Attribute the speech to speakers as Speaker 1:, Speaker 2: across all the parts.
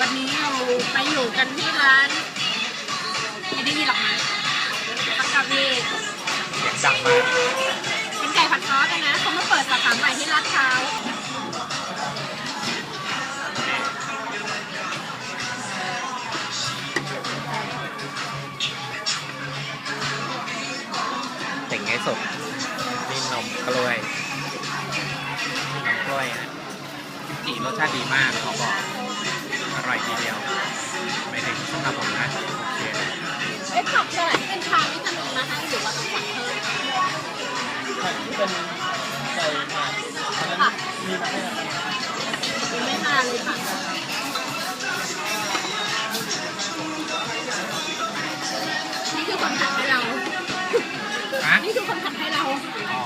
Speaker 1: วันนี้เราไปอยู่กันที่ร้านไม่ได้ยินหรอกนะปักกาเว
Speaker 2: เสียงดังมาก
Speaker 1: เป็นไก่ผัดซอสอะนะเขามาเปิดสาขาใหม่ที่ลาดพร้าว
Speaker 2: เต่งไงสดนี่นมกล้วยนมกล้วยนะกิมจิรสชาติดีมากขอบอก ทีเดียวไม่ถึงสำหรับผมนะโอเคเลย
Speaker 1: เอ๊ะผักสลัดที่เป็นชานี่จะมีมาให้หรือว่าต้องสั่งเพิ่ม
Speaker 3: ผักที่เป็นไก่ผัดอันนั้น
Speaker 1: ค่ะ
Speaker 3: มีมาให้นะครับ
Speaker 1: ยังไม่มาเลยค่ะนี่คือคนผัดให้เรา
Speaker 2: ฮะ
Speaker 1: นี่คือคนผัดให้เรา
Speaker 2: อ๋อ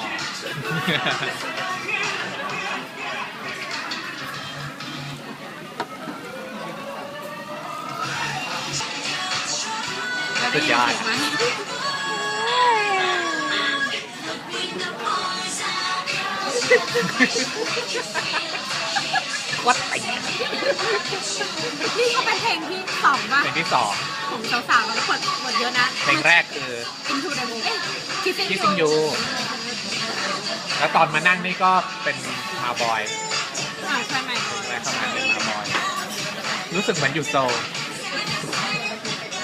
Speaker 2: สุดยอด
Speaker 1: เราไนเสีงไหม
Speaker 2: วัดติง
Speaker 1: นี่ก็เป็นเพลงที่สองป่ะ
Speaker 2: เพลงที่สอง
Speaker 1: ของสาวๆแล้วคนหมดเยอะนะ
Speaker 2: เพลงแรกคือ
Speaker 1: Into the Moon เอ้ย Kissing
Speaker 2: Kissing You แล้วตอนมานั่งนี่ก็เป็นมาบอย
Speaker 1: อ่าใช่ไหม
Speaker 2: แรกเข้ามาเป็นมาบอย รู้สึกเหมือนอยู่โซล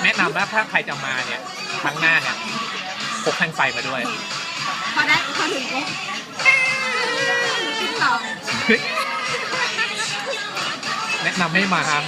Speaker 2: แนะนำว่าถ้าใครจะมาเนี่ยครั้งหน้าเนี่ยพกแท่งไฟมาด้วย
Speaker 1: พอได้พอถึงปุ๊บติ๊กต่อ
Speaker 2: แนะนำให้มาครับ